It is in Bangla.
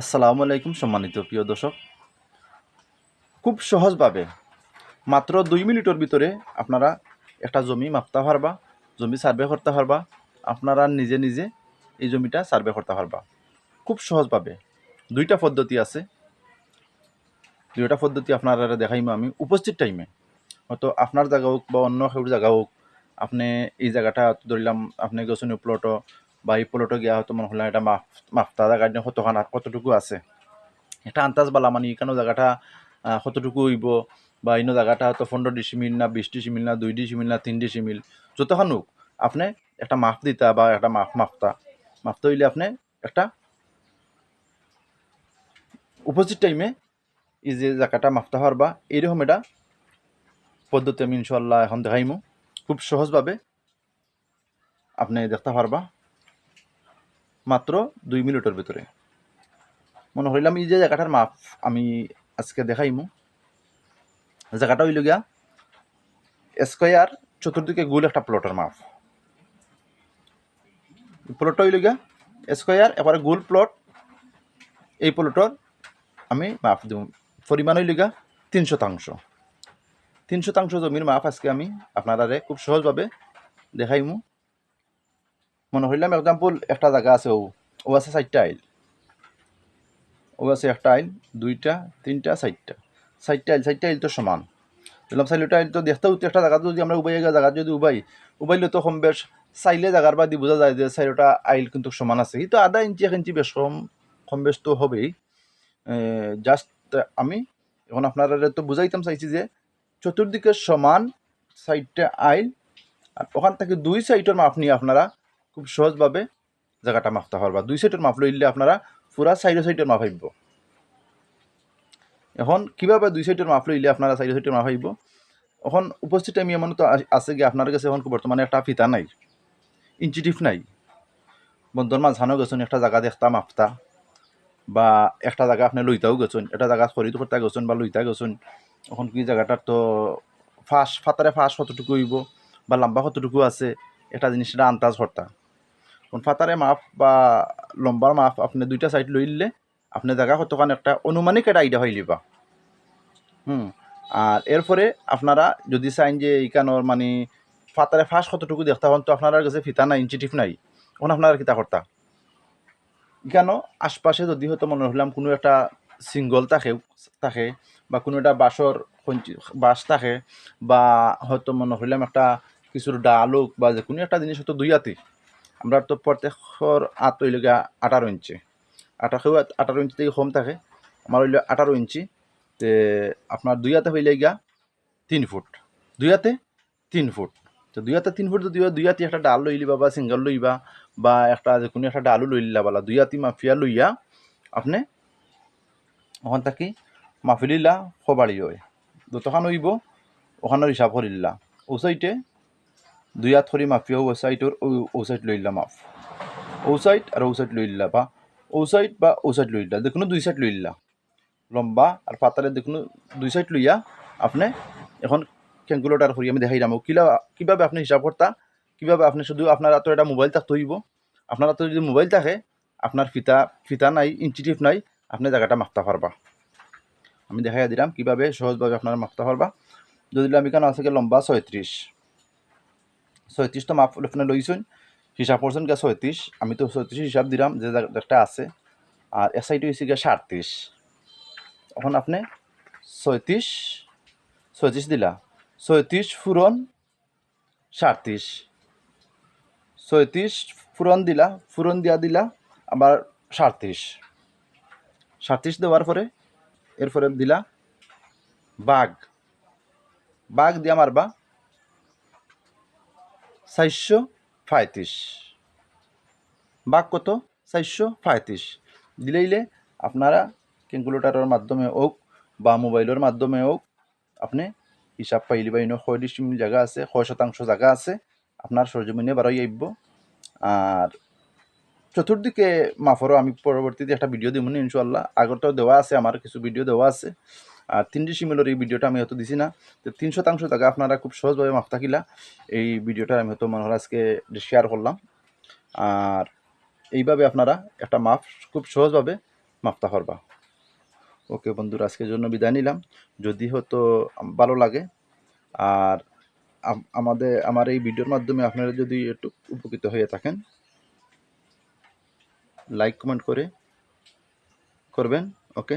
আসসালামু আলাইকুম সম্মানিত প্রিয় দর্শক। খুব সহজভাবে মাত্র দুই মিনিটের ভিতরে আপনারা একটা জমি মাপতে পারবা, জমি সার্ভে করতে পারবা, আপনারা নিজে নিজে এই জমিটা সার্ভে করতে পারবা। খুব সহজভাবে। দুইটা পদ্ধতি আছে। দুইটা পদ্ধতি আপনারা দেখাইম আমি উপস্থিত টাইমে। হয়তো আপনার জায়গা হোক বা অন্য কেউ জায়গা হোক, আপনি এই জায়গাটা ধরলাম, আপনি গেছেন প্লটও বা এই গিয়া হয়তো মনে হলাম এটা মাফ মাফতা জায়গা নিয়ে কতখান কতটুকু আছে? এটা আন্দাজ বালা মানে এখানেও জায়গাটা কতটুকু হইব বা ইনো জায়গাটা হয়তো পনেরো ডিসিমিল না বিশ ডিসিমিল না দুই ডিসিমিল না তিন ডিসিমিল যতক্ষণ হোক, আপনি একটা মাপ দিতা বা একটা মাপ মাপতা মাপতে হইলে আপনি একটা উপস্থিত টাইমে এই যে জায়গাটা মাপতে পারবা এইরকম এটা পদ্ধতি আমি ইনশাল্লাহ এখন দেখাইমু। খুব সহজভাবে আপনি দেখতে পারবা। মাত্র দুই মিনিটের ভিতরে। মনে হইলাম এই যে জায়গাটার মাপ আমি আজকে দেখাইমু। জায়গাটা হইল গিয়া স্কোয়ার চতুর্দিকে গোল একটা প্লটের মাপ। প্লটটা হইল গিয়া স্কোয়ার, এবারে গোল প্লট, এই প্লটর আমি মাপ দিব। পরিমাণ হইল গিয়া তিন শতাংশ। তিন শতাংশ জমির মাপ আজকে আমি আপনারা খুব সহজভাবে দেখাইমু। মনে হইলাম এক্সাম্পল একটা জায়গা আছে ও ও আছে চারটা আইল। ও আছে একটা আইল, দুইটা, তিনটা, চারটা। চারটা আইল চারটা আইল তো সমান। বললাম চাইলেটা আইল তো দেখতে একটা জায়গা যদি আমরা উবাই, জায়গা যদি উবাই, উবাইলে তো কম বেশ চাইলে জায়গার বাদি বোঝা যায় যে চাইটা আইল কিন্তু সমান আছে। কিন্তু আধা ইঞ্চি, এক ইঞ্চি বেশ কম কম বেশ তো হবেই। জাস্ট আমি এখন আপনারা তো বুঝাইতাম চাইছি যে চতুর্দিকে সমান সাইডটা আইল, আর ওখান থেকে দুই সাইডের মাপ নিয়ে আপনারা খুব সহজভাবে জায়গাটা মাপতে পারবা। দুই সাইডের মাপ লইলে আপনারা পুরা সাইডে সাইডের মাপ আইব। এখন কীভাবে দুই সাইডের মাপ লইলে আপনারা সাইডে সাইডের মাপ আইব? এখন উপস্থিত আমি এমন তো আছে কি আপনার কাছে এখন বর্তমানে একটা ফিতা নাই ইঞ্চিটিভ নাই। বন্ধুর মাঝখানেও গেছেন, একটা জায়গা দেখতা, মাপতা। বা একটা জায়গা আপনি লইতাও গেছেন একটা জায়গা খরিদ করতে গেছেন বা লইতা গেছেন, এখন কি জায়গাটার তো ফাঁস ফাতারে ফাঁস কতটুকু হইব বা লম্বা কতটুকু আছে একটা জিনিসটা আন্দাজ কোন ফাতারে মাপ বা লম্বার মাপ আপনি দুইটা সাইড লইলে আপনি জায়গা কতক্ষণ একটা অনুমানিক একটা আইডিয়া হয়ে লিবা হুম, আর এরপরে আপনারা যদি চাইন যে এইখানোর মানে ফাতারে ফাঁস কতটুকু দেখতে হন, তো আপনার কাছে ফিতা নাই ইঞ্চিটিভ নাই। তখন আপনারা কিতা করতা? কেন আশপাশে যদি হয়তো মনে হলাম কোনো একটা সিঙ্গল থাকে থাকে বা কোনো একটা কঞ্চি- বাঁশ থাকে বা হয়তো মনে হইলাম একটা কিছুর ডালুক বা যে কোনো একটা জিনিস হয়তো দুই হাতি। আমরা তো প্রত্যেকর আত হইল গিয়া আঠারো ইঞ্চি। আঠারো আঠারো ইঞ্চি থেকে কম থাকে, আমার হইল আঠারো ইঞ্চি। তে আপনার দুই হাতে হইলে গিয়া তিন ফুট। দুই হাতে তিন ফুট। তো দুই হাতে তিন ফুট যদি দুই হাতি একটা ডাল লইলিবা বা সিঙ্গল লইবা বা একটা যে কোনো একটা ডালু লইলা বালা, দুই হাতি মাফিয়া লইয়া আপনি ওখান থাকি মাফি লিলা খবাড়ি হয়। যতখান হইব, ওখানের হিসাব করিলা ও দুই হাত মাফিয়া ও সাইডর ও সাইড লইলা মাফ। ও সাইড আর ও সাইড লইলা বা ও সাইড বা ও সাইড লইলা দেখুন দুই সাইড লইলা লম্বা আর পাতারে দেখুন দুই সাইড লইয়া আপনি এখন ক্যালকুলেটার করি আমি দেখাই যাব কিলা কীভাবে আপনি হিসাব করতা? কীভাবে আপনি শুধু আপনার তো একটা মোবাইল থাকতে হইব? আপনার তো যদি মোবাইল থাকে, আপনার ফিতা ফিতা নাই ইনচিটিভ নাই, আপনি জায়গাটা মাপতে পারবা। আমি দেখাই দিলাম কীভাবে সহজভাবে আপনারা মাপতে পারবা। যদি আমি কেন আছে লম্বা ছয়ত্রিশ। ছয়ত্রিশ তো মাপ আপনি লইছেন। হিসাব করছেন গিয়ে ছয়ত্রিশ, আমি তো ছয়ত্রিশ হিসাব দিলাম যে একটা আছে। আর এস আইটি হয়েছে গিয়ে সাতত্রিশ এখন আপনি ছয়ত্রিশ ছয়ত্রিশ দিলা। ছয়ত্রিশ ফুরন সাতত্রিশ ছয়ত্রিশ ফুরন দিলা ফুরন দিয়া দিলা, আবার সাতত্রিশ সাতত্রিশ দেওয়ার পরে এরপরে দিলা বাঘ। বাঘ দিয়া মারবা। চারশো পঁয়ত্রিশ। বাঘ কত? চারশো পঁয়ত্রিশ। দিলেইলে আপনারা ক্যালকুলেটারের মাধ্যমে হোক বা মোবাইলের মাধ্যমে হোক, আপনি হিসাব পাইলি বা ইনো ছয় ডিসিমিল জায়গা আছে, ছয় শতাংশ জায়গা আছে, আপনার সরজমিনে বাড়াই আইব। আর চতুর্দিকে মাফরও আমি পরবর্তীতে একটা ভিডিও দিব না ইনশাল্লাহ আগরটাও দেওয়া আছে, আমার কিছু ভিডিও দেওয়া আছে। আর তিন ডিসিমিলের এই ভিডিওটা আমি হয়তো দিছি না। তো তিন শতাংশ জায়গা আপনারা খুব সহজভাবে মাপ থাকিলা। এই ভিডিওটা আমি হয়তো মনে হয় আজকে শেয়ার করলাম। আর এইভাবে আপনারা একটা মাপ খুব সহজভাবে মাপতা পারবা ওকে বন্ধুরা, আজকের জন্য বিদায় নিলাম। যদি হয়তো ভালো লাগে, আর আমাদের, আমার এই ভিডিওর মাধ্যমে আপনারা যদি একটু উপকৃত হয়ে থাকেন লাইক কমেন্ট করে করবেন। ওকে?